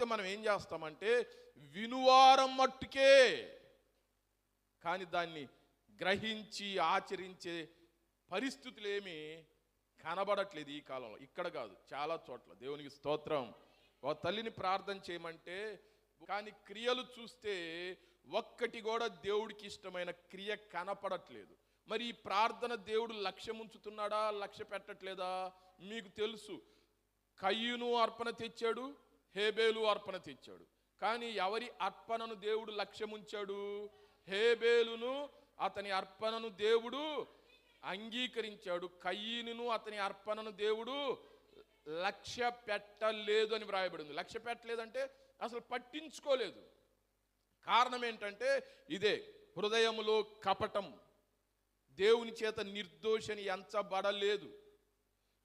కాకపోతే మనం ఏం చేస్తామంటే వినువారం మట్టుకే కానీ దాన్ని గ్రహించి ఆచరించే పరిస్థితులు ఏమీ కనబడట్లేదు ఈ కాలంలో. ఇక్కడ కాదు చాలా చోట్ల. దేవునికి స్తోత్రం. ఓ తల్లిని ప్రార్థన చేయమంటే కానీ క్రియలు చూస్తే ఒక్కటి కూడా దేవుడికి ఇష్టమైన క్రియ కనపడట్లేదు. మరి ఈ ప్రార్థన దేవుడు లక్ష్యం ఉంచుతున్నాడా లక్ష్య పెట్టట్లేదా? మీకు తెలుసు. కయ్యును అర్పణ తెచ్చాడు హేబేలు అర్పణ తెచ్చాడు. కానీ ఎవరి అర్పణను దేవుడు లక్ష్యముంచాడు? హేబేలును అతని అర్పణను దేవుడు అంగీకరించాడు. కయ్యను అతని అర్పణను దేవుడు లక్ష్య పెట్టలేదు అని వ్రాయబడింది. లక్ష్య పెట్టలేదంటే అసలు పట్టించుకోలేదు. కారణం ఏంటంటే ఇదే హృదయములో కపటం దేవుని చేత నిర్దోషని ఎంచబడలేదు.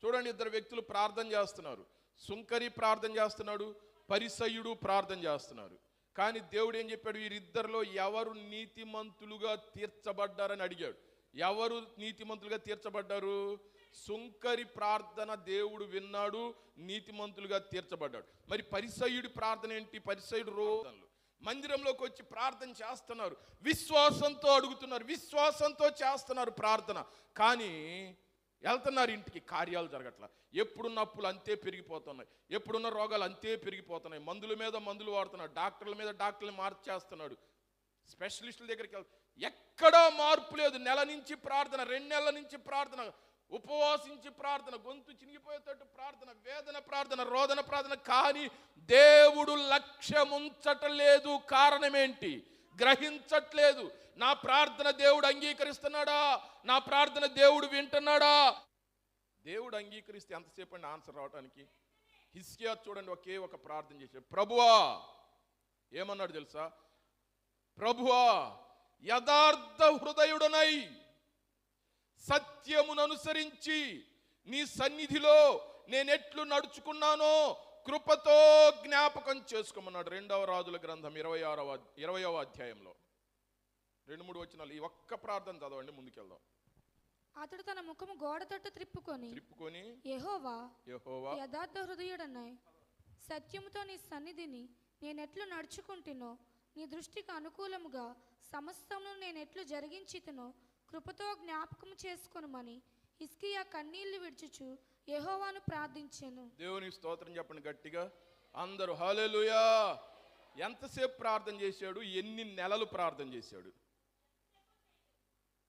చూడండి ఇద్దరు వ్యక్తులు ప్రార్థన చేస్తున్నారు. సుంకరి ప్రార్థన చేస్తున్నాడు పరిసయుడు ప్రార్థన చేస్తున్నారు కానీ దేవుడు ఏం చెప్పాడు? వీరిద్దరిలో ఎవరు నీతిమంతులుగా తీర్చబడ్డారని అడిగాడు. ఎవరు నీతిమంతులుగా తీర్చబడ్డారు? సుంకరి ప్రార్థన దేవుడు విన్నాడు నీతిమంతులుగా తీర్చబడ్డాడు. మరి పరిసయుడి ప్రార్థన ఏంటి? పరిసయుడు రోజులు మందిరంలోకి వచ్చి ప్రార్థన చేస్తున్నారు. విశ్వాసంతో అడుగుతున్నారు. విశ్వాసంతో చేస్తున్నారు ప్రార్థన. కానీ వెళ్తున్నారు ఇంటికి కార్యాలు జరగట్ల. ఎప్పుడున్న అప్పులు అంతే పెరిగిపోతున్నాయి. ఎప్పుడున్న రోగాలు అంతే పెరిగిపోతున్నాయి. మందుల మీద మందులు వాడుతున్నాడు డాక్టర్ల మీద డాక్టర్లు మార్చేస్తున్నాడు. స్పెషలిస్టుల దగ్గరికి వెళ్తా ఎక్కడా మార్పు లేదు. నెల నుంచి ప్రార్థన రెండు నెలల నుంచి ప్రార్థన ఉపవాసించి ప్రార్థన గొంతు చినిగిపోయేటట్టు ప్రార్థన వేదన ప్రార్థన రోదన ప్రార్థన కానీ దేవుడు లక్ష్యముంచటలేదు. కారణమేంటి గ్రహించట్లేదు. నా ప్రార్థన దేవుడు అంగీకరిస్తున్నాడా? నా ప్రార్థన దేవుడు వింటున్నాడా? దేవుడు అంగీకరిస్తే ఎంతసేపు అండి ఆన్సర్ రావడానికి హిస్కియా చూడండి ఒకే ఒక ప్రార్థన చేశాడు ప్రభువా ఏమన్నాడు తెలుసా? ప్రభువా యథార్థ హృదయుడనై సత్యమును అనుసరించి నీ సన్నిధిలో నేనెట్లు నడుచుకున్నానో కృపతో జ్ఞాపకం చేసుకోమన్నాడు రెండవ రాజుల గ్రంథం ఇరవై ఆరవ ఇరవయవ అధ్యాయంలో. రెండు మూడు వచ్చినాలు ఈ ఒక్క ప్రార్థన చదవండి ముందుకెళ్దాం. అతడు తన ముఖము గోడ తట్టు త్రిప్పుకొని త్రిప్పుకొని యెహోవా యెహోవా యథార్థ హృదయుడన్నాయి. సత్యముతో నీ సన్నిధిని నేనెట్లు నడుచుకుంటునో నీ దృష్టికి అనుకూలముగా సమస్తమును నేనెట్లు జరిగించితునో కృపతో జ్ఞాపకము చేసుకొనుమని హిస్కియా కన్నీళ్ళు విడుచుచు యెహోవాను ప్రార్థించెను. దేవునికి స్తోత్రం చెప్పండి గట్టిగా. అందరూ హల్లెలూయా. ఎంతసేపు ప్రార్థన చేశాడు? ఎన్ని నెలలు ప్రార్థన చేశాడు?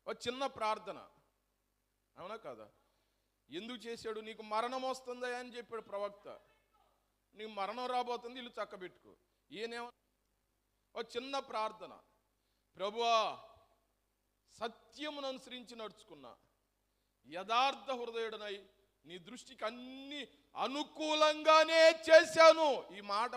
ఒక చిన్న ప్రార్థన. అవునా కదా? ఎందుకు చేశాడు? నీకు మరణం వస్తుందా అని చెప్పాడు ప్రవక్త. నీకు మరణం రాబోతుంది ఇల్లు చక్కబెట్టుకో. ఈయనేమో ఒక చిన్న ప్రార్థన. ప్రభువా సత్యమును అనుసరించి నడుచుకున్నా. యథార్థ హృదయుడనై నీ దృష్టికి అన్ని అనుకూలంగానే చేశాను. ఈ మాట